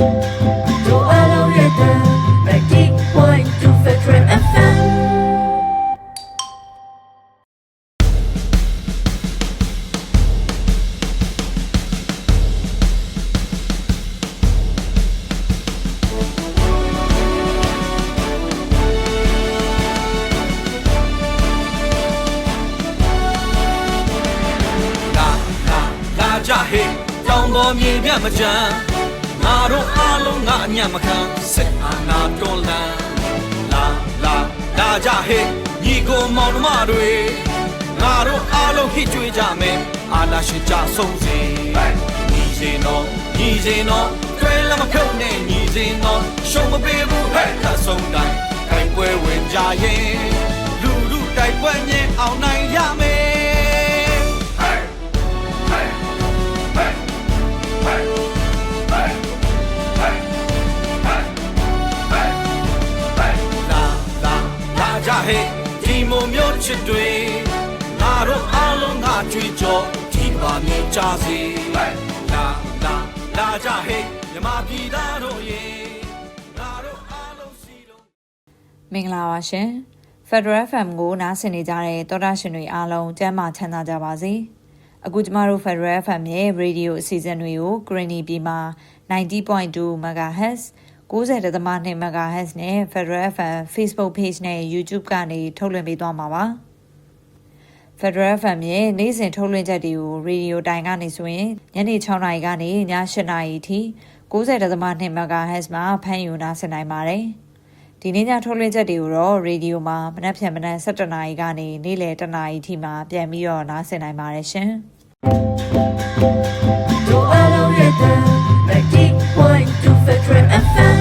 တို့အလုံး ရင်လူလူတိုက်ပွဲမြင်အောင်နိုင်ရမယ်လာလာလာကြဟဲ့ဒီမုံမျိုးချစ်တွေငါတို့အားလုံးငါကြွေးကြောဒီပါမြင်ကြစေလာလာလာကြဟဲ့မြမပြည်သားတို့ရေငါတို့အားလုံးစီလုံး မင်္ဂလာပါရှင် Federal FM ကိုနားဆင်နေကြတဲ့တောတာရှင်တွေအားလုံးကျမ်းမာချမ်းသာကြပါစေအခုကျမတို့ Federal FM ရဲ့ radio အစီအစဉ်တွေကို Greeny ပြည်မှာ90.2 MHz 90.2 MHz နဲ့ Federal FM Facebook Page နဲ့ YouTube ကနေထုတ်လွှင့်ပေးသွားမှာပါ Federal FM ရဲ့နေ့စဉ်ထုတ်လွှင့်ချက်တွေကို Radio တိုင်ကနေဆိုရင်ညနေ6နာရီကနေည8နာရီအထိ90.2 MHz မှာဖမ်းယူနားဆင်နိုင်ပါတယ်။ ဒီနေ့ညထုတ်လွှင့်ချက်တွေကိုတော့ Radio မှာမနက်ဖြန်မနက်7နာရီကနေနေ့လယ်1နာရီအထိမှာပြန်ပြီးတော့နားဆင်နိုင်ပါတယ်ရှင်။တို့အလုံးရဲ့တန်90.2 Federal FM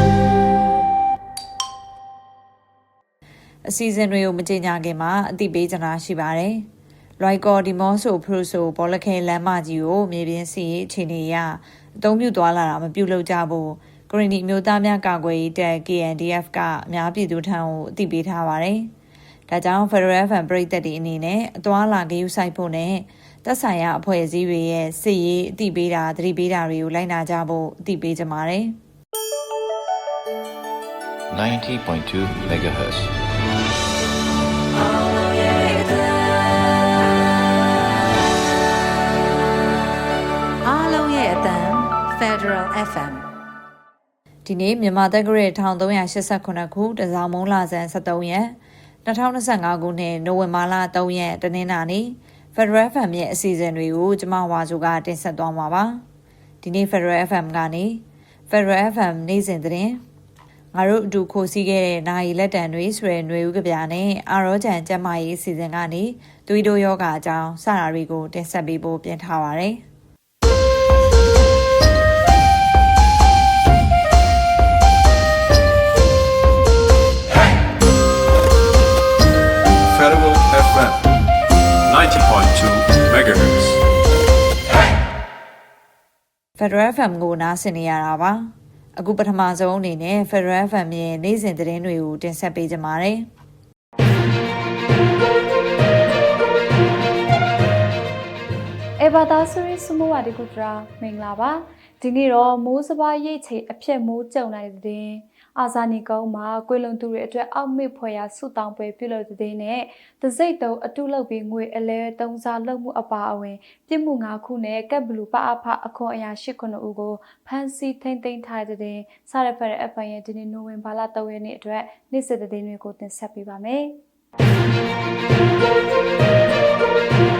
အစီအစဉ်တွေကိုမကြေညာခင်မှာအသိပေးချင်တာရှိပါတယ်။လွိုက်ကော်ဒီမော့ဆိုဖရူဆိုဘောလခဲလမ်းမကြီးကိုမြေပြင်စီရေးအခြေအနေအရအသုံးပြုသွားလာတာမပြုလုပ်ကြဖို့ ဂရင်းဒီမျိုးသားများကာကွယ်ရေးတပ် KNDF ကအများပြည်သူထံကိုအသိပေးထားပါတယ်။ဒါကြောင့် Federal Fan ပြည်သက်တွေအနေနဲ့အသွားလာဂရုစိုက်ဖို့နဲ့သက်ဆိုင်ရာအဖွဲ့အစည်းတွေရဲ့စစ်ရေးအသိပေးတာသတိပေးတာတွေကိုလိုက်နာကြဖို့အသိပေးကြပါတယ်။90.2 megahertz. အားလုံးရဲ့အတန် Federal FM ဒီနေ့မြန်မာတက္ကရာ1389ခုတစောင်းမုံလာဇန်73ရက်2025ခုနှစ်နိုဝင်ဘာလ3ရက်တနင်္လာနေ့ Federal FM ရဲ့အစီအစဉ်တွေကိုကျမဝါစုကတင်ဆက်သွားမှာပါဒီနေ့ Federal FM ကနေ Federal FM နေ့စဉ်သတင်းငါတို့အတူခိုးစီးခဲ့တဲ့နိုင်လက်တံတွေဆိုတဲ့ຫນွေဦးကဗျာနဲ့အာရောချန်ကျမ်းမာရေးအစီအစဉ်ကနေသွေးတိုးယောဂအကြောင်းစတာတွေကိုတင်ဆက်ပေးဖို့ပြင်ထားပါရစေ FM 90.2 megahertz. Federal FM ကိုနားဆင်နေရတာပါအခုပထမဆုံးအနေနဲ့ Federal FM ရဲ့နေ့စဉ်သတင်းတွေကိုတင်ဆက်ပေးကြပါမယ်အေဘာသာဆိုရင်စမိုးဝါဒီကုတရာမင်္ဂလာပါဒီနေ့တော့မိုးစပါးရိတ်ချိန်အဖြစ်မိုးကြုံလိုက်တဲ့တဲ့ အာဇာနီကုန်းမှာကွေလုံသူတွေအတွက်အောက်မေ့ဖွယ်ရာဆုတောင်းပွဲပြုလုပ်တဲ့တဲ့နဲ့တစိတ်တုံးအတုလုပ်ပြီးငွေအလဲတုံးစားလုပ်မှုအပါအဝင်ပြစ်မှု၅ခုနဲ့ကပ်ဘလူပအဖအခွန်အရာ၈ခုဦးကိုဖမ်းဆီးထိန်းသိမ်းထားတဲ့တဲ့စားရဖက်တဲ့အပိုင်းရဲ့ဒီနေ့နိုဝင်ဘာလ3ရက်နေ့အတွက်နေ့စစ်တဲ့တွေကိုတင်ဆက်ပေးပါမယ်က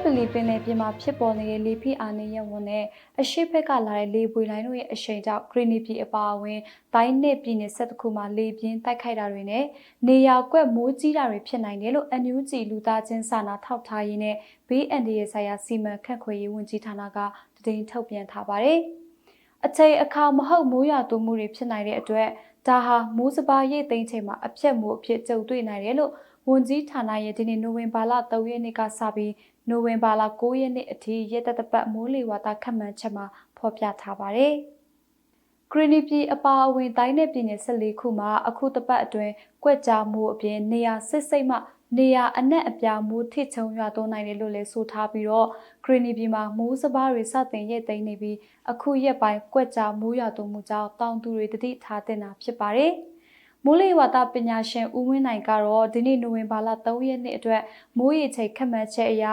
ပ်ပလီပင်လယ်ပြင်မှာဖြစ်ပေါ်နေတဲ့လေဖိအားနည်းရဝန်နဲ့အရှိဘက်ကလာတဲ့လေပွေလိုင်းတို့ရဲ့အရှိန်ကြောင့်ဂရီနီပြည်အပါအဝင်တိုင်းနဲ့ပြည်နယ်ဆက်တစ်ခုမှာလေပြင်းတိုက်ခိုက်တာတွေနဲ့နေရာကွက်မိုးကြီးတာတွေဖြစ်နိုင်တယ်လို့ NUG လူသားချင်းစာနာထောက်ထားရေးနဲ့ BND ရဲ့ဆိုင်ရာစီမံခန့်ခွဲရေးဝန်ကြီးဌာနကတည်င်းထုတ်ပြန်ထားပါတယ်။အချိန်အခါမဟုတ်မိုးရွာသွန်းမှုတွေဖြစ်နိုင်တဲ့အတွက်ဒါဟာမိုးစပါးရိတ်သိမ်းချိန်မှာအပြက်မိုးအဖြစ်ကြုံတွေ့နိုင်တယ်လို့ဝန်ကြီးဌာနရဲ့ဒီနေ့နိုဝင်ဘာလ3ရက်နေ့ကစပြီး နိုဝင်ဘာလ9ရက်နေ့အထိရက်သက်တပတ်မိုးလေဝသခန့်မှန်းချက်မှာဖော်ပြထားပါတယ်။ဂရီနီပြည်အပါအဝင်တိုင်းနယ်ပြည်နယ်14ခုမှာအခုတပတ်အတွင်းကွက်ကြားမှုအပြင်နေရာစစ်စိတ်မှနေရအနက်အပြာမိုးထစ်ချုံရွာသွန်းနိုင်တယ်လို့လည်းဆိုထားပြီးတော့ဂရီနီပြည်မှာမိုးစပါးတွေစတင်ရိတ်သိမ်းနေပြီးအခုရက်ပိုင်းကွက်ကြားမိုးရွာသွန်းမှုကြောင့်တောင်သူတွေတတိထားတင်တာဖြစ်ပါတယ်။မိုးလေဝသပညာရှင်ဦးဝင်းနိုင်ကတော့ဒီနေ့နိုဝင်ဘာလ3ရက်နေ့အတွက်မိုးရေချိန်ခန့်မှန်းချက်အရ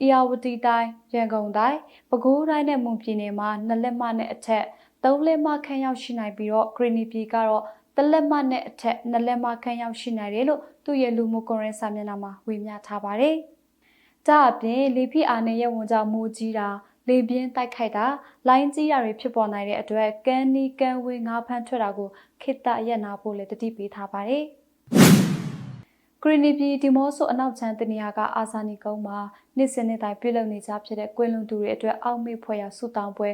အီယာဝတီတိုင်းရန်ကုန်တိုင်းပဲခူးတိုင်းနဲ့မွန်ပြည်နယ်မှာနှစ်လက်မနဲ့အထက်သုံးလက်မခန့်ရောက်ရှိနိုင်ပြီးတော့ဂရီနီပြည်ကတော့တစ်လက်မနဲ့အထက်နှစ်လက်မခန့်ရောက်ရှိနိုင်တယ်လို့သူ့ရဲ့လူမှုကွန်ရက်စာမျက်နှာမှာဝေမျှထားပါတယ်။ဒါအပြင်လေဖိအားနဲ့ရဝန်ကြောင့်မိုးကြီးတာလေပြင်းတိုက်ခိုက်တာလိုင်းကြီးတာတွေဖြစ်ပေါ်နိုင်တဲ့အတွက်ကန်းနီးကန်းဝေးငါးဖမ်းထွက်တာကိုခိတ္တရက်နာဖို့လည်းတတိပေးထားပါတယ်။ ဂရီနီပြည်ဒီမော့ဆိုအနောက်ချမ်းတနေရာကအာဇာနီကုန်းမှာနှစ်စဉ်နှစ်တိုင်းပြုလုပ်နေကြဖြစ်တဲ့ကွင်းလွန်သူတွေအတွက်အောက်မေ့ဖွယ်ရာဆုတောင်းပွဲ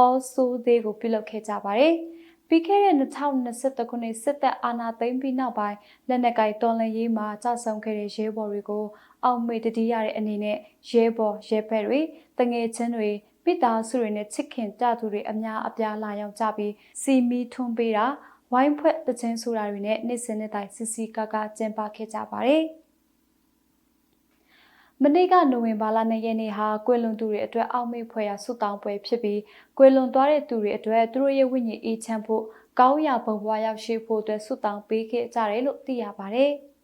All Soul Day ကိုပြုလုပ်ခဲ့ကြပါတယ်။ပြီးခဲ့တဲ့2023ခုနှစ်စစ်တပ်အာဏာသိမ်းပြီးနောက်ပိုင်းလက်နက်ကိုင်တော်လှန်ရေးမှာကြာဆုံးခဲ့တဲ့ရဲဘော်တွေကိုအောက်မေ့တတိရတဲ့အနေနဲ့ရဲဘော်ရဲဘက်တွေတငယ်ချင်းတွေပိသားစုတွေနဲ့ချစ်ခင်ကြသူတွေအများအပြားလာရောက်ကြပြီးစီမီထွန်းပေးတာ ဝိုင်းဖွဲ့တခြင်းဆိုတာတွေနဲ့နေ့စဉ်နေ့တိုင်းစစ်စီကကကျင်းပခဲ့ကြပါတယ်။မနေ့ကနိုဝင်ဘာလ2ရက်နေ့ဟာကွယ်လွန်သူတွေအတွက်အောက်မေ့ဖွယ်ရာဆုတောင်းပွဲဖြစ်ပြီးကွယ်လွန်သွားတဲ့သူတွေအတွက်သူတို့ရဲ့ဝိညာဉ်အေးချမ်းဖို့ကောင်းရာဘဝရောက်ရှိဖို့အတွက်ဆုတောင်းပေးခဲ့ကြတယ်လို့သိရပါတယ်။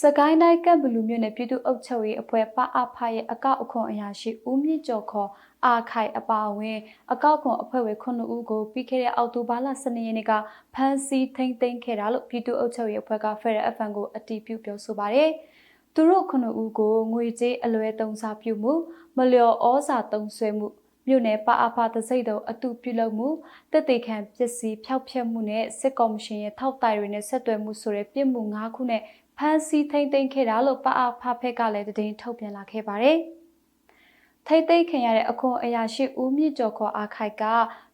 စကိုင်းတိုင်းကပ်ဘလူမြို့နယ်ပြည်သူ့အုပ်ချုပ်ရေးအဖွဲ့ပအဖရဲ့အကောက်အခွန်အရာရှိဦးမြင့်ကျော်ခေါ် အာခိုင်အပါအဝင် အကောက်ခွန်အဖွဲ့ဝင်9ဦးကိုပြီးခဲ့တဲ့အောက်တိုဘာလ12ရက်နေ့ကဖမ်းဆီးထိန်းသိမ်းခဲ့တာလို့ပြည်သူ့အုပ်ချုပ်ရေးအဖွဲ့က Federal FM ကိုအတည်ပြုပြောဆိုပါတယ်။သူတို့ခုနှစ်ဦးကိုငွေကြေးအလွဲသုံးစားပြုမှုမလျော်ဩဇာသုံးဆွဲမှုမြို့နယ်ပအဖတစိတ်တုံအတုပြုလုပ်မှုတက်တေခံပစ္စည်းဖျောက်ဖျက်မှုနဲ့စစ်ကော်မရှင်ရဲ့ထောက်တိုင်တွေနဲ့ဆက်သွယ်မှုဆိုတဲ့ပြစ်မှု၅ခုနဲ့ဖမ်းဆီးထိမ့်သိမ်းခဲ့တာလို့ပအဖဖက်ကလည်းတည်င်းထုတ်ပြန်လာခဲ့ပါတယ်။ ထိတ်သိမ်းခင်ရတဲ့အခွန်အရာရှိဦးမြင့်ကျော်ခေါ်အာခိုက်က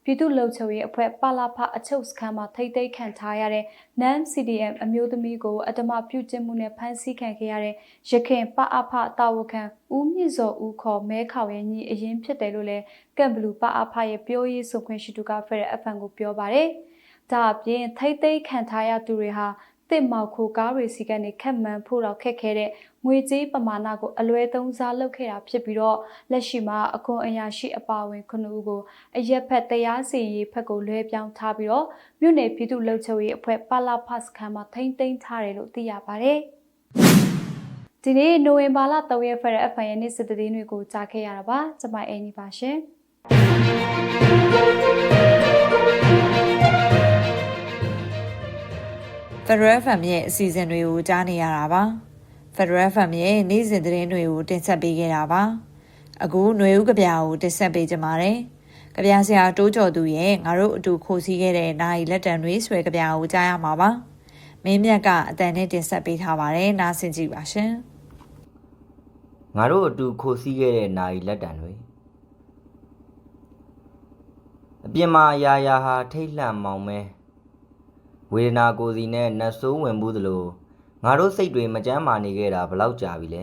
ပြည်သူ့လုံခြုံရေးအဖွဲ့ပါလာဖအချုပ်စခန်းမှာထိတ်သိမ်းခံထားရတဲ့ NAM CDM အမျိုးသမီးကိုအတမပြုကျင့်မှုနဲ့ဖမ်းဆီးခံခဲ့ရတဲ့ရခင်ပအဖတာဝခံဦးမြင့်စောဦးခေါ်မဲခေါရဲ့ညီအရင်ဖြစ်တယ်လို့လည်းကမ်ဘလူပအဖရဲ့ပြောရေးဆိုခွင့်ရှိသူကဖရအဖန်ကိုပြောပါတယ်။ဒါအပြင်ထိတ်သိမ်းခံထားရသူတွေဟာ တစ်မောက်ခိုကားတွေစီကနေခက်မှန်ဖို့တော့ခက်ခဲတဲ့ငွေကြေးပမာဏကိုအလွဲသုံးစားလုပ်ခဲ့တာဖြစ်ပြီးတော့လက်ရှိမှာအခွန်အရာရှိအပါဝင်ခုနှစ်ဦးကိုအရက်ဖက်တရားစီရင်ဖက်ကိုလွှဲပြောင်းထားပြီးတော့မြို့နယ်ပြည်သူ့လုံခြုံရေးအဖွဲ့ပါလာဖတ်စခန်းမှာထိမ့်သိမ်းထားတယ်လို့သိရပါတယ်။ဒီနေ့နိုဝင်ဘာလ3ရက်ဖက်ရဲ့အဖန်ရဲ့နေ့စစ်တည်င်းတွေကိုကြားခဲ့ရတာပါ။ကျွန်မအင်းကြီးပါရှင်။ Federal FM ရဲ့အစီအစဉ်တွေကိုကြားနေရတာပါ။ Federal FM ရဲ့နေ့စဉ်သတင်းတွေကိုတင်ဆက်ပေးခဲ့တာပါ။အခုຫນွေဦးကြပြာကိုတင်ဆက်ပေးကြပါမယ်။ကြပြာဆရာတိုးကျော်သူရဲ့ငါတို့အတူခိုးစီးခဲ့တဲ့နိုင်လက်တံတွေဆွဲကြပြာကိုကြားရမှာပါ။မင်းမြတ်ကအတန်နဲ့တင်ဆက်ပေးထားပါတယ်။နားဆင်ကြည့်ပါရှင်။ငါတို့အတူခိုစီးခဲ့တဲ့နာရီလက်တံတွေအပြင်မှာအရာရာဟာထိတ်လန့်မောင်မဲ ဝေဒနာကိုယ်စီနဲ့နှဆိုးဝင်မှုသလိုငါတို့စိတ်တွေမကြမ်းမာနေခဲ့တာဘလောက်ကြာပြီလဲ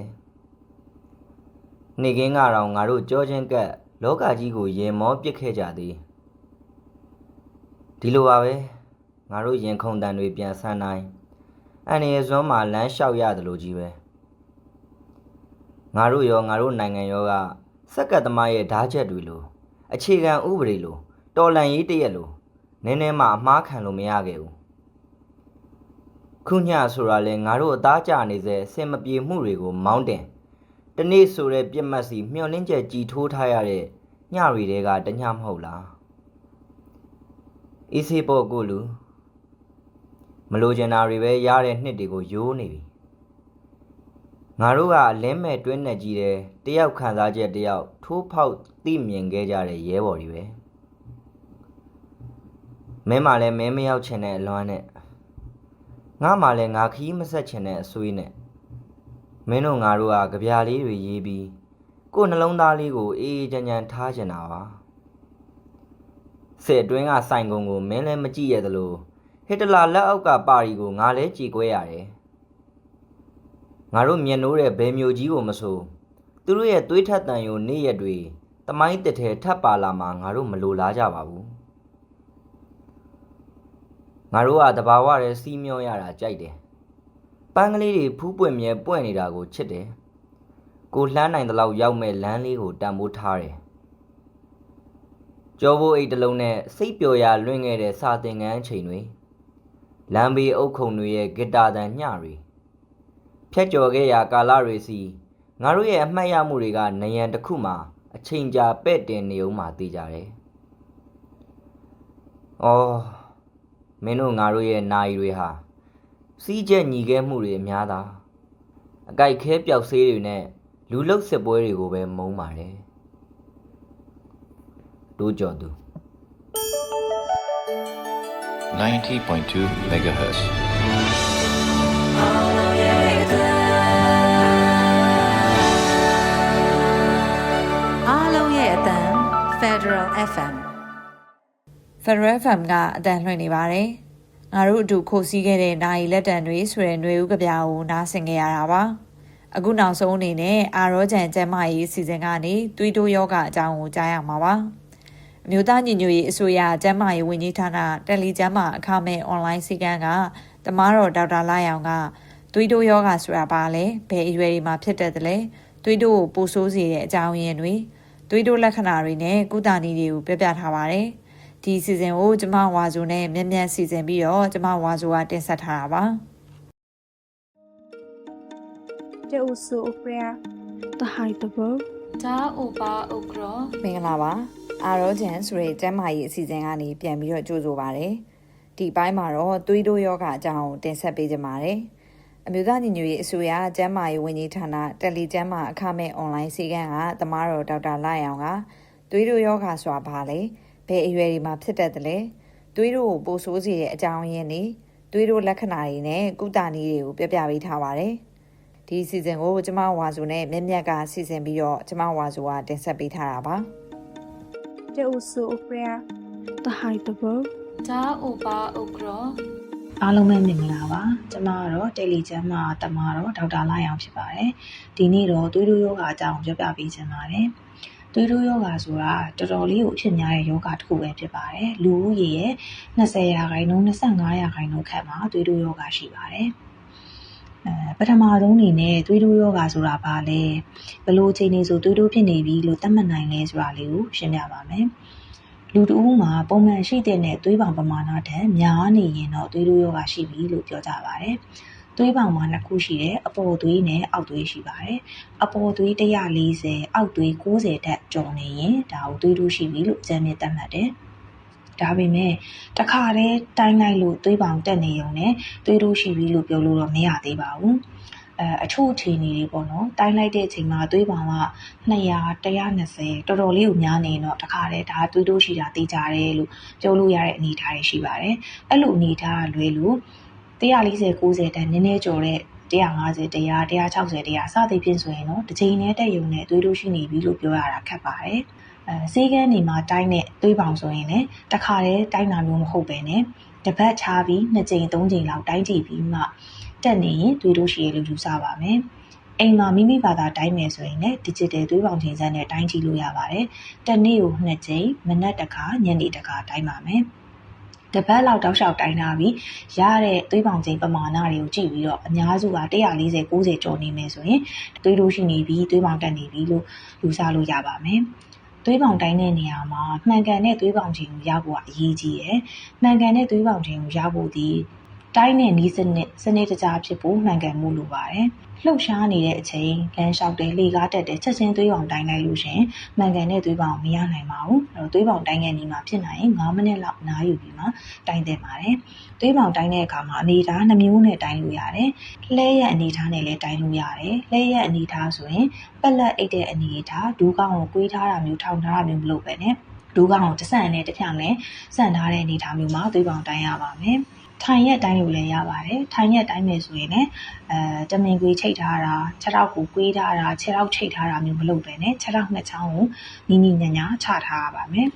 နေကင်းကတော့ငါတို့ကြောချင်းကပ်လောကကြီးကိုရင်မောပစ်ခဲ့ကြသည်ဒီလိုပါပဲငါတို့ရင်ခုန်တန်တွေပြန်ဆန်းနိုင်အန်ရစွမ်းမှာလမ်းလျှောက်ရတယ်လို့ကြီးပဲငါတို့ရောငါတို့နိုင်ငံရောကစက်ကတ်သမားရဲ့ဓာတ်ချက်တွေလိုအခြေခံဥပဒေလိုတော်လန်ရေးတရက်လိုနည်းနည်းမှအမှားခံလို့မရခဲ့ဘူး ခုညဆိုတာလဲငါတို့အသားကျနေစေအစင်မပြေမှုတွေကိုမောင်းတင်တနေ့ဆိုတဲ့ပြက်မှတ်စီမျောလင်းချက်ကြည်ထိုးထားရတဲ့ညရီတွေကတညမဟုတ်လားအေးစေးပေါ့ကိုလူမလိုချင်တာတွေပဲရတဲ့နှစ်တွေကိုယိုးနေပြီငါတို့ကအလင်းမဲ့တွင်းနဲ့ကြီးတယ်တယောက်ခံစားချက်တယောက်ထိုးဖောက်သိမြင်ခဲ့ကြတဲ့ရဲဘော်တွေပဲမင်းမှလည်းမင်းမရောက်ချင်တဲ့အလွမ်းနဲ့ ငါမှလည်းငါခီးမဆက်ချင်တဲ့အဆွေးနဲ့မင်းတို့ငါတို့ကကြပြားလေးတွေရေးပြီးကိုယ်နှလုံးသားလေးကိုအေးအေးချမ်းချမ်းထားချင်တာပါစစ်အတွင်းကစိုင်ကုံကိုမင်းလည်းမကြည့်ရသလိုဟစ်တလာလက်အောက်ကပါရီကိုငါလည်းကြည်ကွဲရတယ်ငါတို့မျက်နှိုးတဲ့ဘယ်မျိုးကြီးကိုမဆိုသူတို့ရဲ့သွေးထက်တန်ယိုနေ့ရက်တွေတမိုင်းတစ်ထဲထပ်ပါလာမှငါတို့မလိုလားကြပါဘူး ငါတို့ကတဘာဝရဲစီးမျောရတာကြိုက်တယ်ပန်းကလေးတွေဖူးပွင့်မြဲပွင့်နေတာကိုချစ်တယ်ကိုလှမ်းနိုင်တဲ့လောက်ရောက်မဲ့လမ်းလေးကိုတန်ဖိုးထားတယ်ကြောဘိုးအိတ်တစ်လုံးနဲ့စိတ်ပျော်ရာလွင့်ခဲ့တဲ့စာသင်ခန်းချိန်တွေလမ်းဘေးအုတ်ခုံတွေရဲ့ဂီတာတန်ညတွေဖြတ်ကျော်ခဲ့ရာကာလတွေစီငါတို့ရဲ့အမှတ်ရမှုတွေကနယံတစ်ခုမှအချိန်ကြာပဲ့တင်နေအောင်မှသိကြတယ်။အော် မင်းတို့ငါတို့ရဲ့နာယီတွေဟာစီးကျက်ညီခဲ့မှုတွေအများသာအကြိုက်ခဲပျောက်ဆေးတွေနဲ့လူလုတ်စစ်ပွဲတွေကိုပဲမုန်းပါတယ်။တို့ကြော်သူ90.2 megahertz. အားလုံးရဲ့အတန် Federal FM Federal FM ကအတန်လွှင့်နေပါတယ်။ငါတို့အတူခိုးစီးခဲ့တဲ့နိုင်လက်တံတွေဆိုတဲ့ຫນွေဦးကဗျာကိုနားဆင်ကြရတာပါ။အခုနောက်ဆုံးအနေနဲ့အာရောဂျန်ကျမ်းမာရေးအစီအစဉ်ကနေသွေးတိုးယောဂအကြောင်းကိုကြားရမှာပါ။အမျိုးသားညီညွတ်ရေးအစိုးရကျန်းမာရေးဝန်ကြီးဌာနတယ်လီကျန်းမာအခမဲ့အွန်လိုင်းစီကံကတမားတော်ဒေါက်တာလာရောင်ကသွေးတိုးယောဂဆိုတာပါလဲဘယ်အရွယ်တွေမှာဖြစ်တတ်တယ်လဲသွေးတိုးကိုပိုဆိုးစေတဲ့အကြောင်းရင်းတွေသွေးတိုးလက္ခဏာတွေနဲ့ကုသနည်းတွေကိုပြပြထားပါတယ် ဒီစီဇန်ကိုကျမဝါဆိုနဲ့မြန်မြန်စီစဉ်ပြီးတော့ကျမဝါဆိုကတင်ဆက်ထားတာပါတဲ့ဥစုအပရာတဟိုင်တဘောဒါဥပါဥကရမင်္ဂလာပါအာရောဂျန်ဆိုတဲ့ကျမ်းမာရေးအစီအစဉ်ကနေပြန်ပြီးတော့ကြိုဆိုပါရစေဒီပိုင်းမှာတော့သွေးတို့ယောဂအကြောင်းတင်ဆက်ပေးကြပါရစေအမျိုးသားညီညွတ်ရေးအစိုးရကျန်းမာရေးဝန်ကြီးဌာနတယ်လီကျန်းမာအခမဲ့အွန်လိုင်းစီကံကတမားတော်ဒေါက်တာလာရောင်ကသွေးတို့ယောဂါဆိုတာဘာလဲ။ ဘယ်အရွယ်တွေမှာဖြစ်တတ်သလဲသွေးတို့ကိုပိုဆိုးစေတဲ့အကြောင်းရင်းတွေသွေးတို့လက္ခဏာတွေနဲ့ကုသနည်းတွေကိုပြပြပေးထားပါတယ်ဒီစီဇန်ကိုကျမဝါဆိုနဲ့မြက်မြက်ကစီစဉ်ပြီးတော့ကျမဝါဆိုကတင်ဆက်ပေးထားတာပါတေအိုဆိုအပရာတဟိုင်တဘောဒါအိုပါအိုကရောအားလုံးပဲမင်္ဂလာပါကျွန်မကတော့တယ်လီကျမ်းမှာတမတော့ဒေါက်တာလာရောင်ဖြစ်ပါတယ်ဒီနေ့တော့သွေးတို့ယောဂအကြောင်းပြောပြပေးချင်ပါတယ် သွေးတိုးယောဂဆိုတာတော်တော်လေးကိုအဖြစ်များတဲ့ယောဂတစ်ခုပဲဖြစ်ပါတယ်လူဦးရေရဲ့20ရာခိုင်နှုန်း25ရာခိုင်နှုန်းခန့်မှာသွေးတိုးယောဂရှိပါတယ်အဲပထမဆုံးအနေနဲ့သွေးတိုးယောဂဆိုတာဘာလဲဘယ်လိုအချိန်နေဆိုသွေးတိုးဖြစ်နေပြီလို့သတ်မှတ်နိုင်လဲဆိုတာလေးကိုရှင်းပြပါမယ်လူတဦးမှာပုံမှန်ရှိတဲ့နဲ့သွေးပေါင်ပမာဏထက်များနေရင်တော့သွေးတိုးယောဂရှိပြီလို့ပြောကြပါတယ်။ သွေးပေါင်မှာနှစ်ခုရှိတယ်အပေါ်သွေးနဲ့အောက်သွေးရှိပါတယ်။အပေါ်သွေး140အောက်သွေး90တက်ကျော်နေရင်ဒါကိုသွေးတိုးရှိပြီလို့ကျန်းမြင့်သတ်မှတ်တယ်။ဒါပေမဲ့တစ်ခါတည်းတိုင်းလိုက်လို့သွေးပေါင်တက်နေုံနဲ့သွေးတိုးရှိပြီလို့ပြောလို့တော့မရသေးပါဘူး။အဲအချို့အခြေအနေတွေပေါ့နော်တိုင်းလိုက်တဲ့အချိန်မှာသွေးပေါင်က200 120တော်တော်လေးကိုများနေရင်တော့တခါတည်းဒါသွေးတိုးရှိတာသိကြတယ်လို့ပြောလို့ရတဲ့အနေအထားတွေရှိပါတယ်အဲ့လိုအနေအထားကလွဲလို့ 140 90တန်းနည်းနည်းကျော်တဲ့150 100 160 100စသဖြင့်ဆိုရင်တော့တစ်ချိန်နဲ့တက်ယုံနဲ့သွေးတိုးရှိနေပြီလို့ပြောရတာခက်ပါတယ်အဲစေးကန်းနေမှာတိုင်းတဲ့သွေးပေါင်ဆိုရင်လည်းတခါတည်းတိုင်းတာမျိုးမဟုတ်ပဲねတပတ်ချပြီး2ချိန်3ချိန်လောက်တိုင်းကြည့်ပြီးမှတက်နေရင်သွေးတိုးရှိရလို့ယူဆပါမယ်အိမ်မှာမိမိဘာသာတိုင်းမယ်ဆိုရင်လည်း digital သွေးပေါင်ချိန်စက်နဲ့တိုင်းကြည့်လို့ရပါတယ်။တစ်နေ့ကို2ကြိမ်မနက်တစ်ခါညနေတစ်ခါတိုင်းပါမယ်။ တစ်ပတ်လောက်တောက်လျှောက်တိုင်းထားပြီးရတဲ့သွေးပေါင်ချိန်ပမာဏတွေကိုကြည့်ပြီးတော့အများစုက140 90ကျော်နေမယ်ဆိုရင်သွေးတိုးရှိနေပြီသွေးပေါင်တက်နေပြီလို့ယူဆလို့ရပါမယ်။သွေးပေါင်တိုင်းတဲ့နေရာမှာမှန်ကန်တဲ့သွေးပေါင်ချိန်ကိုရဖို့ကအရေးကြီးရယ်။မှန်ကန်တဲ့သွေးပေါင်ချိန်ကိုရဖို့ဒီ တိုင်းနဲ့နီးစနစ်စနစ်တကျဖြစ်ဖို့မှန်ကန်မှုလိုပါတယ်။လှုပ်ရှားနေတဲ့အချိန်လမ်းလျှောက်တယ်လေကားတက်တယ်ချက်ချင်းသွေးပေါင်တိုင်းလိုက်လို့ရှရင်မှန်ကန်တဲ့သွေးပေါင်မရနိုင်ပါဘူး။အဲတော့သွေးပေါင်တိုင်းတဲ့နေမှာဖြစ်နိုင်ရင်9မိနစ်လောက်နားယူပြီးမှတိုင်းသင့်ပါတယ်။သွေးပေါင်တိုင်းတဲ့အခါမှာအနေထားနှမျိုးနဲ့တိုင်းလို့ရတယ်။လှဲရက်အနေထားနဲ့လည်းတိုင်းလို့ရတယ်။လှဲရက်အနေထားဆိုရင်ပက်လက်အိတ်တဲ့အနေထားဒူးကောင်းကိုကွေးထားတာမျိုးထောင်ထားတာမျိုးမလုပ်ပဲနဲ့ဒူးကောင်းကိုတဆန့်နဲ့တစ်ဖြောင်နဲ့ဆန့်ထားတဲ့အနေထားမျိုးမှာသွေးပေါင်တိုင်းရပါမယ်။ ထိုင်ရက်တိုင်းလို့လည်းရပါတယ်ထိုင်ရက်တိုင်းမယ်ဆိုရင်လည်းအဲတမင်ကွေးချိတ်ထားတာခြေထောက်ကိုကွေးထားတာခြေထောက်ချိတ်ထားတာမျိုးမလုပ်ပဲနဲ့ခြေထောက်နှစ်ချောင်းကိုနီးနီးညာညာချထားရပါမယ်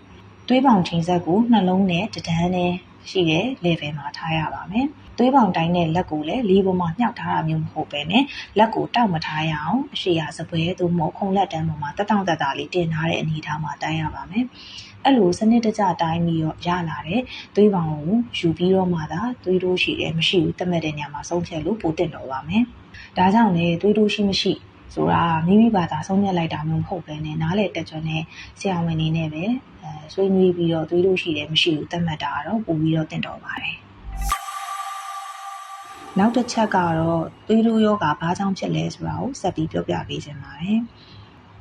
သွေးပေါင်ချိန်ဆက်ကိုနှလုံးနဲ့တဒန်းနဲ့ ရှိတဲ့ level မှာထားရပါမယ်။သွေးပေါင်တိုင်းတဲ့လက်ကိုလည်းလေးပေါ်မှာမြှောက်ထားတာမျိုးမဟုတ်ပဲနဲ့လက်ကိုတောက်မထားရအောင်အရှိရာစပွဲသို့မဟုတ်ခုံလက်တန်းပေါ်မှာတက်တောင့်တက်တာလေးတင်ထားတဲ့အနေအထားမှာတိုင်းရပါမယ်။အဲ့လိုစနစ်တကျတိုင်းပြီးတော့ရလာတဲ့သွေးပေါင်ကိုယူပြီးတော့မှသာသွေးတိုးရှိတယ်မရှိဘူးတတ်မှတ်တဲ့ညမှာဆုံးဖြတ်လို့ပိုတင်တော့ပါမယ်။ဒါကြောင့်လေသွေးတိုးရှိမရှိ ဆိုတာမိမိဘာသာဆုံးဖြတ်လိုက်တာမျိုးမဟုတ်ပဲနဲ့နားလေတက်ကြွနဲ့ဆရာဝန်နေနဲ့ပဲအဲဆွေးနွေးပြီးတော့သွေးတိုးရှိတယ်မရှိဘူးသတ်မှတ်တာကတော့ပို့ပြီးတော့တင်တော်ပါတယ်နောက်တစ်ချက်ကတော့သွေးတိုးယောဂဘာကြောင့်ဖြစ်လဲဆိုတာကိုဆက်ပြီးပြောပြပေးခြင်းပါတယ်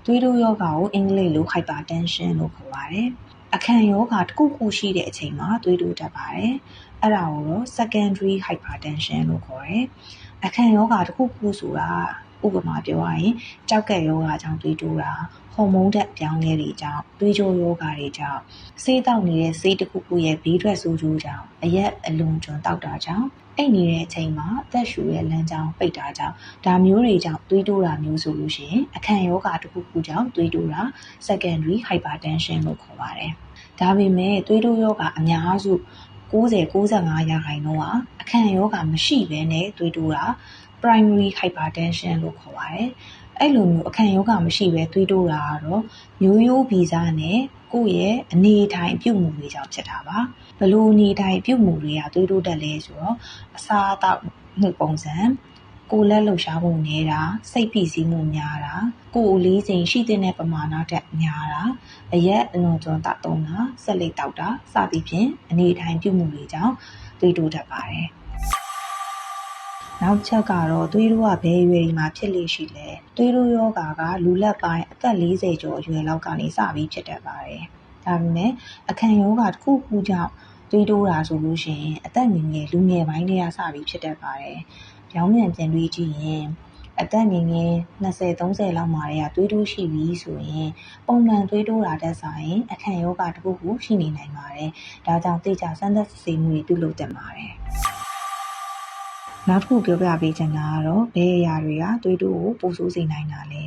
သွေးတိုးယောဂကိုအင်္ဂလိပ်လို hypertension လို့ခေါ်ပါတယ်အခန့်ယောဂတစ်ခုခုရှိတဲ့အချိန်မှာသွေးတိုးတက်ပါတယ်အဲ့ဒါကိုတော့ secondary hypertension လို့ခေါ်တယ်အခန့်ယောဂတစ်ခုခုဆိုတာ ဥပမာပြောရရင်ကြောက်ကက်ယောဂကြောင့်တွေးတိုးတာဟော်မုန်းဓာတ်ပြောင်းလဲတွေကြောင့်တွေးကြိုးယောဂတွေကြောင့်ဆေးတောက်နေတဲ့ဆေးတစ်ခုခုရဲ့ဘေးထွက်ဆိုးကျိုးကြောင့်အရက်အလွန်ကျွံတောက်တာကြောင့်အိတ်နေတဲ့အချိန်မှာအသက်ရှူရဲ့လမ်းကြောင်းပိတ်တာကြောင့်ဒါမျိုးတွေကြောင့်သွေးတိုးတာမျိုးဆိုလို့ရှိရင်အခန့်ယောဂတစ်ခုခုကြောင့်သွေးတိုးတာ secondary hypertension လို့ခေါ်ပါတယ်။ဒါပေမဲ့သွေးတိုးယောဂအများစု90 95ရာခိုင်နှုန်းဟာအခန့်ယောဂမရှိဘဲနဲ့သွေးတိုးတာ primary hypertension လို့ခေါ်ပါတယ်။အဲ့လိုမျိုးအခန့်ယောဂမရှိပဲသွေးတိုးတာကတော့မျိုးရိုးဗီဇနဲ့ကိုယ့်ရဲ့အနေထိုင်ပြုတ်မှုတွေကြောင့်ဖြစ်တာပါ။ဘလို့အနေထိုင်ပြုတ်မှုတွေကသွေးတိုးတက်လဲဆိုတော့အစာအသောက်မှုပုံစံကိုယ်လက်လှုပ်ရှားမှုနေတာစိတ်ဖိစီးမှုများတာကိုယ်လေးချိန်ရှိတဲ့ပမာဏတက်များတာအရက်အလွန်ကျွံတောက်သုံးတာဆက်လက်တောက်တာစသည်ဖြင့်အနေထိုင်ပြုတ်မှုတွေကြောင့်သွေးတိုးတက်ပါတယ်။ နောက်ချက်ကတော့သွေးတိုးကဘယ်ရွယ်ဒီမှာဖြစ်လေရှိလဲသွေးတိုးယောဂါကလူလက်ပိုင်းအသက်40ကျော်အရွယ်လောက်ကနေစပြီးဖြစ်တတ်ပါတယ်ဒါပေမဲ့အခန့်ယောဂါတစ်ခုခုကြောင့်သွေးတိုးတာဆိုလို့ရှိရင်အသက်ငယ်ငယ်လူငယ်ပိုင်းတွေကစပြီးဖြစ်တတ်ပါတယ်ပြောင်းပြန်ပြန်တွေးကြည့်ရင်အသက်ငယ်ငယ်20 30လောက်မှာတွေကသွေးတိုးရှိပြီဆိုရင်ပုံမှန်သွေးတိုးတာတက်ဆိုင်အခန့်ယောဂတစ်ခုခုရှိနေနိုင်ပါတယ်။ဒါကြောင့်သိကြစမ်းသပ်စစ်ဆေးမှုတွေပြုလုပ်သင့်ပါတယ်။ နောက်တစ်ခုပြောပြပေးချင်တာကတော့ဘယ်အရာတွေကသွေးတိုးကိုပိုဆိုးစေနိုင်တာလဲ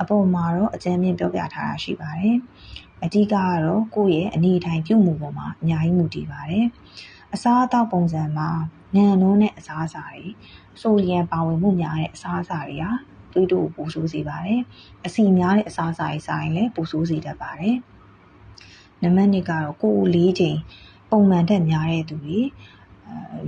အပေါ်မှာတော့အကြမ်းမြင့်ပြောပြထားတာရှိပါတယ်အဓိကကတော့ကိုယ့်ရဲ့အနေအထိုင်ပြုမှုပေါ်မှာအများကြီးမူတည်ပါတယ်အစားအသောက်ပုံစံမှာညံနှုံးတဲ့အစားအစာတွေဆိုဒီယမ်ပါဝင်မှုများတဲ့အစားအစာတွေဟာသွေးတိုးကိုပိုဆိုးစေပါတယ်အဆီများတဲ့အစားအစာတွေစားရင်လည်းပိုဆိုးစေတတ်ပါတယ်နံပါတ်2ကတော့ကိုယ်လေးချိန်ပုံမှန်တက်များတဲ့သူတွေ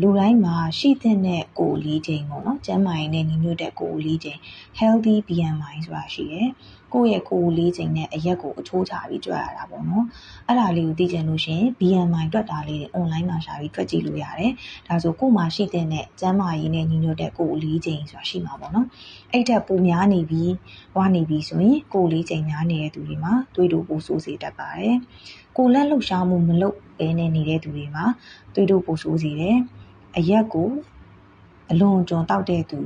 လူတိုင်းမှာရှိသင့်တဲ့ကိုယ်လေးချိန်ပေါ့နော်ကျန်းမာရေးနဲ့ညီညွတ်တဲ့ကိုယ်လေးချိန် healthy BMI ဆိုတာရှိရယ်ကိုယ့်ရဲ့ကိုယ်လေးချိန်နဲ့အရက်ကိုအချိုးချပြီးတွက်ရတာပေါ့နော်အဲ့ဒါလေးကိုသိချင်လို့ရှိရင် BMI တွက်တာလေးတွေ online မှာရှာပြီးတွက်ကြည့်လို့ရတယ်ဒါဆိုကိုယ်မှာရှိတဲ့ကျန်းမာရေးနဲ့ညီညွတ်တဲ့ကိုယ်လေးချိန်ဆိုတာရှိမှာပေါ့နော်အဲ့ထက်ပိုများနေပြီးဝါနေပြီးဆိုရင်ကိုယ်လေးချိန်များနေတဲ့သူတွေမှာသွေးတိုးပိုဆိုးစေတတ်ပါတယ် ကိုယ်လက်လှုပ်ရှားမှုမလုပ်ဘဲနဲ့နေတဲ့သူတွေမှာသွေးတိုးပိုဆိုးစေတယ်အရက်ကိုအလွန်ကျွံတောက်တဲ့သူ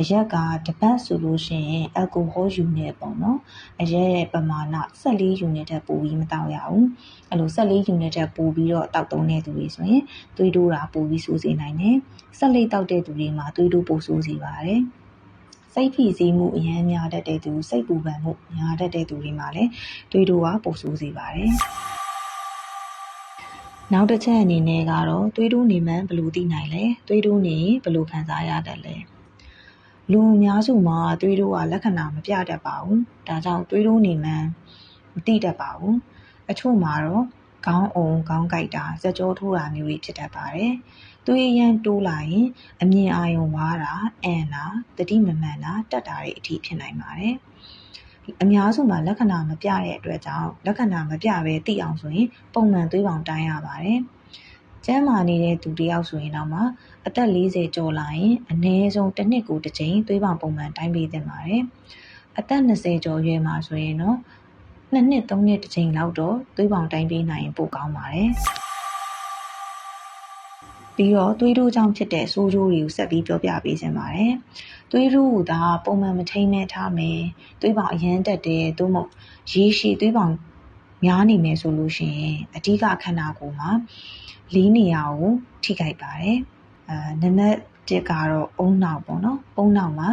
အရက်ကတပတ်ဆိုလို့ရှိရင်အယ်ကိုဟောယူနေပေါ့နော်အရက်ရဲ့ပမာဏ14ယူနစ်တက်ပိုပြီးမတောက်ရဘူးအဲ့လို14ယူနစ်တက်ပိုပြီးတော့တောက်သုံးတဲ့သူတွေဆိုရင်သွေးတိုးတာပိုပြီးဆိုးစေနိုင်တယ်ဆက်လက်တောက်တဲ့သူတွေမှာသွေးတိုးပိုဆိုးစေပါတယ်စိတ်ဖိစီးမှုအများများတတ်တဲ့သူစိတ်ပူပန်မှုများတတ်တဲ့သူတွေမှာလည်းသွေးတိုးကပိုဆိုးစေပါတယ် နောက်တစ်ချက်အနေနဲ့ကတော့သွေးတိုးနေမှန်းဘယ်လိုသိနိုင်လဲသွေးတိုးနေဘယ်လိုခံစားရတတ်လဲလူအများစုမှာသွေးတိုးကလက္ခဏာမပြတတ်ပါဘူးဒါကြောင့်သွေးတိုးနေမှန်းမသိတတ်ပါဘူးအချို့မှာတော့ခေါင်းအုံခေါင်းကိုက်တာစကြောထိုးတာမျိုးတွေဖြစ်တတ်ပါတယ်သွေးရမ်းတိုးလာရင် အမြင်အာရုံဝါတာအန်တာတတိမမှန်တာတက်တာတွေအထိဖြစ်နိုင်ပါတယ် အများစုမှာလက္ခဏာမပြတဲ့အတွက်ကြောင့်လက္ခဏာမပြဘဲသိအောင်ဆိုရင် ပုံမှန်သွေးပေါင်တိုင်းရပါတယ်။ကျန်းမာနေတဲ့သူတယောက်ဆိုရင်တော့မှအသက်40ကျော်လာရင်အနည်းဆုံးတစ်နှစ်ကိုတစ်ကြိမ်သွေးပေါင်ပုံမှန်တိုင်းပေးသင့်ပါတယ်။အသက်20ကျော်ရွယ်မှာဆိုရင်တော့နှစ်နှစ်သုံးနှစ်တစ်ကြိမ်လောက်တော့သွေးပေါင်တိုင်းပေးနိုင်ရင်ပိုကောင်းပါတယ်။ပြီးတော့သွေးတိုးကြောင့်ဖြစ်တဲ့ဆိုးကျိုးတွေကိုဆက်ပြီးပြောပြပေးခြင်းပါတယ်။ သွေးတိုးကသာပုံမှန်မထိန်းမဲထားမယ်။သွေးပေါင်အရမ်းတက်တယ်သို့မဟုတ်ရေရှည်သွေးပေါင်များနေမယ်ဆိုလို့ရှိရင်အဓိကခန္ဓာကိုယ်မှာလေးနေရာကိုထိခိုက်ပါတယ်။အဲနံပါတ်1ကတော့အုံနောက်ပေါ့နော်။အုံနောက်မှာ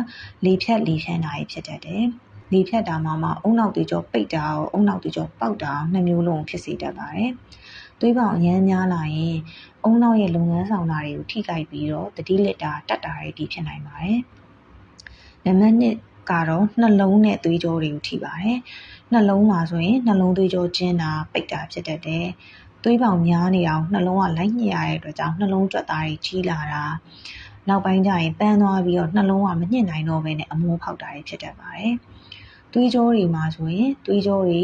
လေဖြတ်လေဖြန်းတာဖြစ်တတ်တယ်။လေဖြတ်တာမှာမှအုံနောက်တွေကြောပိတ်တာရောအုံနောက်တွေကြောပေါက်တာနှစ်မျိုးလုံးဖြစ်စေတတ်ပါတယ်။သွေးပေါင်အရမ်းများလာရင်အုံနောက်ရဲ့လုပ်ငန်းဆောင်တာတွေကိုထိခိုက်ပြီးတော့တတိလစ်တာတက်တာတွေဒီဖြစ်နိုင်ပါတယ် နံပါတ်1ကတော့နှလုံးနဲ့သွေးကြောတွေကိုထိပါတယ်နှလုံးမှာဆိုရင်နှလုံးသွေးကြောကျဉ်တာပိတ်တာဖြစ်တတ်တယ်သွေးပေါင်များနေအောင်နှလုံးကလိုက်ညစ်ရတဲ့အတွက်ကြောင့်နှလုံးကြွက်သားတွေကြီးလာတာနောက်ပိုင်းကျရင်ပန်းသွားပြီးတော့နှလုံးကမညှစ်နိုင်တော့ဘဲနဲ့အမိုးဖောက်တာတွေဖြစ်တတ်ပါတယ်။သွေးကြောတွေမှာဆိုရင်သွေးကြောတွေ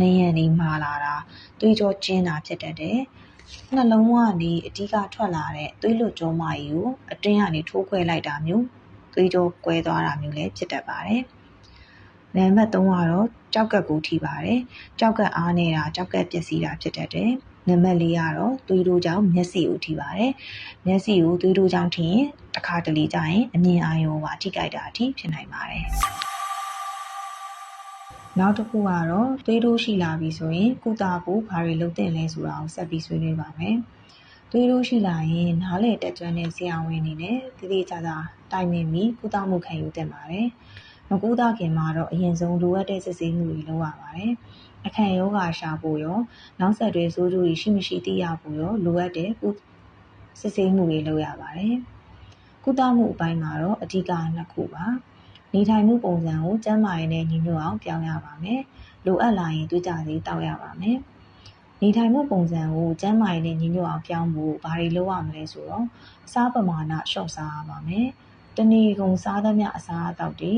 နေရံနေမာလာတာသွေးကြောကျဉ်တာဖြစ်တတ်တယ်။နှလုံးကနေအဓိကထွက်လာတဲ့သွေးလွတ်ကြောမကြီးကိုအတွင်းကနေထိုးခွဲလိုက်တာမျိုး သွေးကြောကွဲသွားတာမျိုးလည်းဖြစ်တတ်ပါတယ်။နံပါတ်3ကတော့ကြောက်ကက်ကိုထိပါတယ်။ကြောက်ကက်အားနေတာကြောက်ကက်ပျက်စီးတာဖြစ်တတ်တယ်။နံပါတ်4ကတော့သွေးတိုးကြောင့်မျက်စိကိုထိပါတယ်။မျက်စိကိုသွေးတိုးကြောင့်ထိရင်တစ်ခါတလေကြာရင်အမြင်အာရုံပါထိခိုက်တာအထိဖြစ်နိုင်ပါတယ်။နောက်တစ်ခုကတော့သွေးတိုးရှိလာပြီဆိုရင်ကုသဖို့ဘာတွေလုပ်သင့်လဲဆိုတာကိုဆက်ပြီးဆွေးနွေးပါမယ်။ သွေးတိုးရှိလာရင်နားလေတက်ကြွတဲ့ဆရာဝန်အနေနဲ့တတိကျကျတိုင်ပင်ပြီးကုသမှုခံယူသင့်ပါတယ်။မကုသခင်မှာတော့အရင်ဆုံးလိုအပ်တဲ့စစ်ဆေးမှုတွေလုပ်ရပါတယ်။အခန့်ယောဂါရှာဖို့ရောနောက်ဆက်တွဲဆိုးကျိုးတွေရှိမရှိသိရဖို့ရောလိုအပ်တဲ့ကုစစ်ဆေးမှုတွေလုပ်ရပါတယ်။ကုသမှုအပိုင်းမှာတော့အဓိကနှစ်ခုပါ။နေထိုင်မှုပုံစံကိုကျန်းမာရေးနဲ့ညီညွတ်အောင်ပြောင်းရပါမယ်။လိုအပ်လာရင်တွေးကြစီတောက်ရပါမယ်။ နေထိုင်မှုပုံစံကိုကျန်းမာရေးနဲ့ညီညွတ်အောင်ပြောင်းဖို့ဘာတွေလုပ်ရမလဲဆိုတော့အစားပမာဏလျှော့စားရပါမယ်။တဏီကုံစားသမျှအစားအသောက်တွေ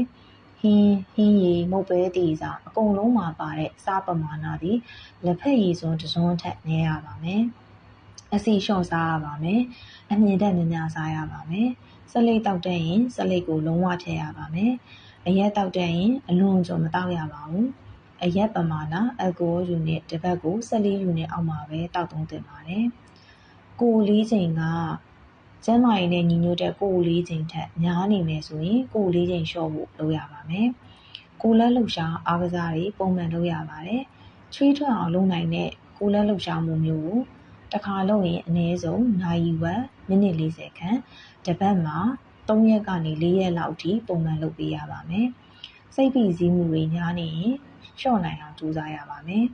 ဟင်းဟင်းရည်မုတ်ပဲတီစားအကုန်လုံးမှာပါတဲ့စားပမာဏသည်လက်ဖက်ရည်စွန်းတစ်စွန်းထက်နည်းရပါမယ်။အစီလျှော့စားရပါမယ်။အမြင့်တက်များများစားရပါမယ်။ဆက်လိတ်တောက်တဲ့ရင်ဆက်လိတ်ကိုလုံးဝဖျက်ရပါမယ်။အရက်တောက်တဲ့ရင်အလွန်ကြုံမတောက်ရပါဘူး။ အရက်ပမာဏအယ်ကိုဟိုးယူနစ် တစ်ပတ်ကို14ယူနစ်အောက်မှာပဲတောက်သုံးသင့်ပါတယ်။ကိုယ်လေးချိန်က ကျန်းမာရေးနဲ့ ညီညွတ်တဲ့ ကိုယ်လေးချိန်ထက် များနေမယ်ဆိုရင် ကိုယ်လေးချိန်လျှော့ဖို့ လုပ်ရပါမယ်။ကိုယ်လက်လှုပ်ရှား အားကစားတွေ ပုံမှန်လုပ်ရပါတယ်။ချွေးထွက်အောင် လုပ်နိုင်တဲ့ ကိုယ်လက်လှုပ်ရှားမှုမျိုးကို တစ်ခါလုပ်ရင် အနည်းဆုံးနိုင်ဝက် မိနစ်40ခန့် တစ်ပတ်မှာ3ရက်ကနေ4ရက်လောက်အထိ ပုံမှန်လုပ်ပေးရပါမယ်။စိတ်ဖိစီးမှုတွေ များနေရင် လျှော့နိုင်အောင်ကြိုးစားရပါမယ်။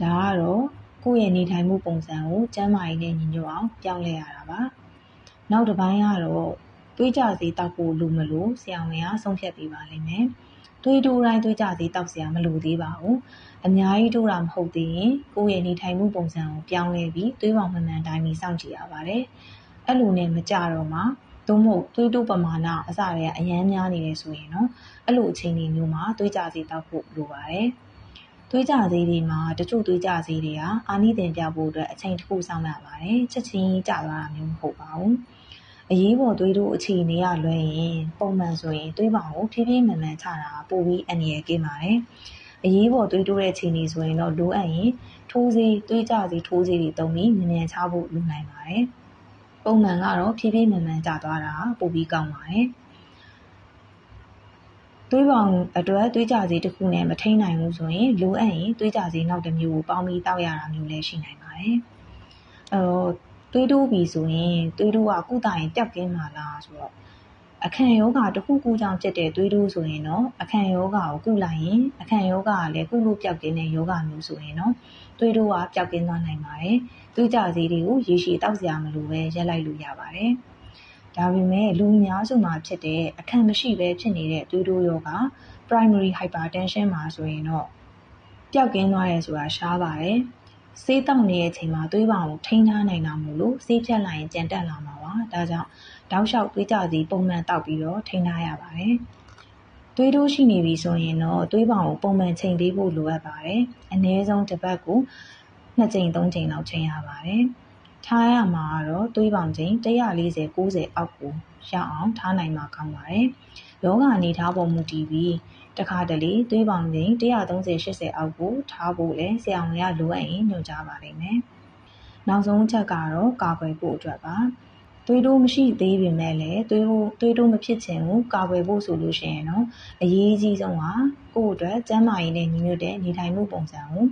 ဒါကတော့ကိုယ့်ရဲ့နေထိုင်မှုပုံစံကိုကျန်းမာရေးနဲ့ညီညွတ်အောင်ပြောင်းလဲရတာပါ။နောက်တစ်ပိုင်းကတော့တွေးကြစီတောက်ဖို့လိုမလို့ဆရာဝန်ကဆုံးဖြတ်ပေးပါလိမ့်မယ်။တွေးတိုးတိုင်းတွေးကြစီတောက်စရာမလိုသေးပါဘူး။အများကြီးတိုးတာမဟုတ်သေးရင်ကိုယ့်ရဲ့နေထိုင်မှုပုံစံကိုပြောင်းလဲပြီးတွေးပေါင်မှန်မှန်တိုင်းပြီးစောင့်ကြည့်ရပါတယ်။အဲ့လိုနဲ့မကြတော့မှ သို့မဟုတ်သွေးတိုးပမာဏအစတွေကအရမ်းများနေတယ်ဆိုရင်တော့အဲ့လိုအချိန်တွေမျိုးမှာသွေးကြစီတောက်ဖို့လိုပါတယ်။သွေးကြစီတွေမှာတချို့သွေးကြစီတွေကအာနိသင်ပြဖို့အတွက်အချိန်တစ်ခုစောင့်ရပါတယ်။ချက်ချင်းကျသွားတာမျိုးမဟုတ်ပါဘူး။အရေးပေါ်သွေးတိုးအခြေအနေရလွှဲရင်ပုံမှန်ဆိုရင်သွေးပေါင်ကိုဖြည်းဖြည်းမှန်မှန်ချတာပိုပြီးအန္တရာယ်ကင်းပါတယ်။အရေးပေါ်သွေးတိုးတဲ့အခြေအနေဆိုရင်တော့လိုအပ်ရင်ထိုးစေးသွေးကြစီထိုးစေးတွေတုံပြီးမြန်မြန်ချဖို့လိုနိုင်ပါတယ်။ ပုံမှန်ကတော့ဖြည်းဖြည်းမှန်မှန်ကျသွားတာပိုပြီးကောင်းပါတယ်။သွေးပေါင်အတွက်သွေးကြစီတစ်ခုနဲ့မထိန်နိုင်ဘူးဆိုရင်လိုအပ်ရင်သွေးကြစီနောက်တစ်မျိုးကိုပေါင်းပြီးတောက်ရတာမျိုးလည်းရှိနိုင်ပါတယ်။အဲတော့သွေးတိုးပြီဆိုရင်သွေးတိုးကကုသရင်ပျောက်ကင်းမှာလားဆိုတော့ အခန့်ယောဂတစ်ခုခုကြောင့်ဖြစ်တဲ့သွေးတိုးဆိုရင်တော့အခန့်ယောဂကိုကုလိုက်ရင်အခန့်ယောဂကလည်းကုလို့ပျောက်ကင်းတဲ့ယောဂမျိုးဆိုရင်တော့သွေးတိုးကပျောက်ကင်းသွားနိုင်ပါတယ်။သွေးကြစီတွေကိုရေရှည်တောက်စရာမလိုပဲရက်လိုက်လို့ရပါတယ်။ဒါပေမဲ့လူအများစုမှာဖြစ်တဲ့အခန့်မရှိပဲဖြစ်နေတဲ့သွေးတိုးယောဂ primary hypertension မှာဆိုရင်တော့ပျောက်ကင်းသွားရဲဆိုတာရှားပါတယ်။ဆေးတောက်နေတဲ့အချိန်မှာသွေးပေါင်ကိုထိန်းထားနိုင်တာမို့လို့ဆေးဖြတ်လိုက်ရင်ကြံတက်လာမှာပါ။ဒါကြောင့် တောက်လျှောက်သွေးကြစီပုံမှန်တောက်ပြီးတော့ထိန်းထားရပါတယ်။သွေးတိုးရှိနေပြီဆိုရင်တော့သွေးပေါင်ကိုပုံမှန်ချိန်ပေးဖို့လိုအပ်ပါတယ်။အနည်းဆုံးတစ်ပတ်ကို2ချိန်3ချိန်လောက်ချိန်ရပါတယ်။ထားရမှာကတော့သွေးပေါင်ချိန်140 90အောက်ကိုရအောင်ထားနိုင်မှာကောင်းပါတယ်။ယောဂအနေထားပေါ်မူတည်ပြီးတခါတလေသွေးပေါင်ချိန်130 80အောက်ကိုထားဖို့လဲဆရာဝန်ကလိုအပ်ရင်ညွှန်ကြားပါလိမ့်မယ်။နောက်ဆုံးချက်ကတော့ကာကွယ်ဖို့အတွက်ပါ။ သွေးတိုးမရှိသေးပေမဲ့လည်းသွေးဖို့သွေးတိုးမဖြစ်ခြင်းကိုကာကွယ်ဖို့ဆိုလို့ရှိရင်တော့အရေးကြီးဆုံးကကိုယ့်အတွက်ကျန်းမာရေးနဲ့ညီညွတ်တဲ့နေထိုင်မှုပုံစံကို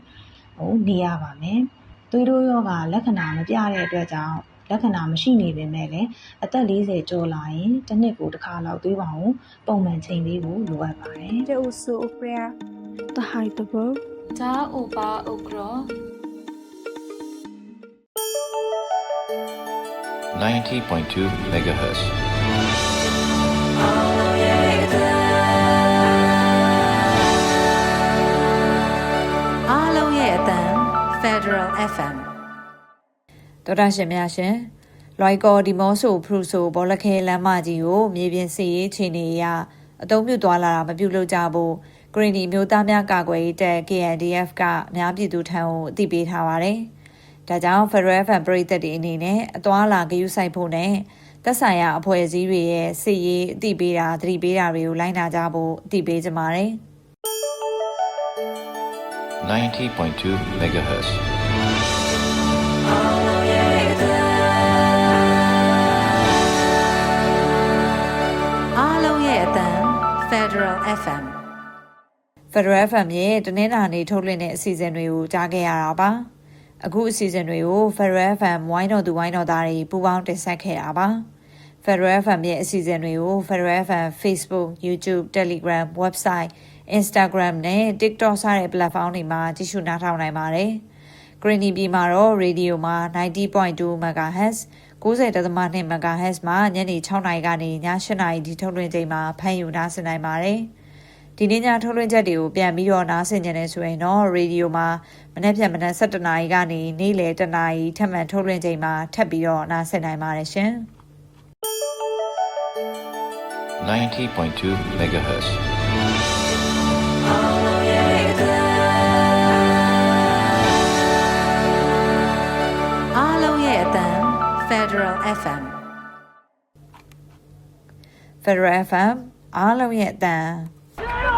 ဟိုနေရပါမယ်။သွေးတိုးရောဂါလက္ခဏာမပြတဲ့အတွက်ကြောင့်လက္ခဏာမရှိနေပေမဲ့လည်းအသက်40ကျော်လာရင်တစ်နှစ်ကိုတစ်ခါလောက်သွေးပောင်ကိုပုံမှန်ချိန်ပေးဖို့လိုအပ်ပါတယ်။တေအိုဆိုအပရာတဟိုင်တဘောဒါအိုပါအိုကရော 90.2 megahertz. အားလုံးရဲ့အတန် Federal FM တော်တာရှင်များရှင်လွိုက်ကော်ဒီမော့ဆိုဖရူဆိုဘောလခဲလမ်းမကြီးကိုမြေပြင်စီရေးခြေနေအရအသုံးပြုသွားလာတာမပြုလုပ်ကြဘူးဂရင်းဒီမျိုးသားများကာကွယ်ရေးတပ် KNDF ကအများပြည်သူထံကိုအသိပေးထားပါတယ်။ ဒါကြောင့် Federal FM ပြည်သက်တွေအနေနဲ့အသွားလာဂရုစိုက်ဖို့နဲ့သက်ဆိုင်ရာအဖွဲ့အစည်းတွေရဲ့စီရေးအသိပေးတာသတိပေးတာတွေကိုလိုက်နာကြဖို့အသိပေးကြပါတယ်။90.2 megahertz. အားလုံးရဲ့အတန် Federal FM Federal FM ရဲ့တနင်္လာနေ့ထုတ်လွှင့်တဲ့အစီအစဉ်တွေကိုကြားခဲ့ရတာပါ အခုအစီအစဉ်တွေကို Federal FM ဝိုင်းတော်သူဝိုင်းတော်သားတွေပူးပေါင်းတင်ဆက်ခဲ့တာပါ Federal FM ရဲ့အစီအစဉ်တွေကို Federal FM Facebook YouTube Telegram Website Instagram နဲ့ TikTok စတဲ့ platform တွေမှာကြည့်ရှုနားထောင်နိုင်ပါတယ်။ Greeny ပြည်မှာတော့ radio မှာ90.2 MHz 90.2 MHz မှာညနေ6နာရီကနေည8နာရီဒီထုတ်လွှင့်ချိန်မှာဖမ်းယူနားဆင်နိုင်ပါတယ်။ ဒီနေ့ညထုတ်လွှင့်ချက်တွေကိုပြန်ပြီးတော့နားဆင်ကြတယ်ဆိုရင်တော့ radio မှာမနေ့ဖြန်မနက်7နာရီကနေနေ့လယ်1နာရီထပ်မံထုတ်လွှင့်ချိန်မှာထပ်ပြီးတော့နားဆင်နိုင်ပါတယ်ရှင်။90.2 megahertz. အားလုံးရဲ့အတန် Federal FM Federal FM အားလုံးရဲ့အတန် jorok.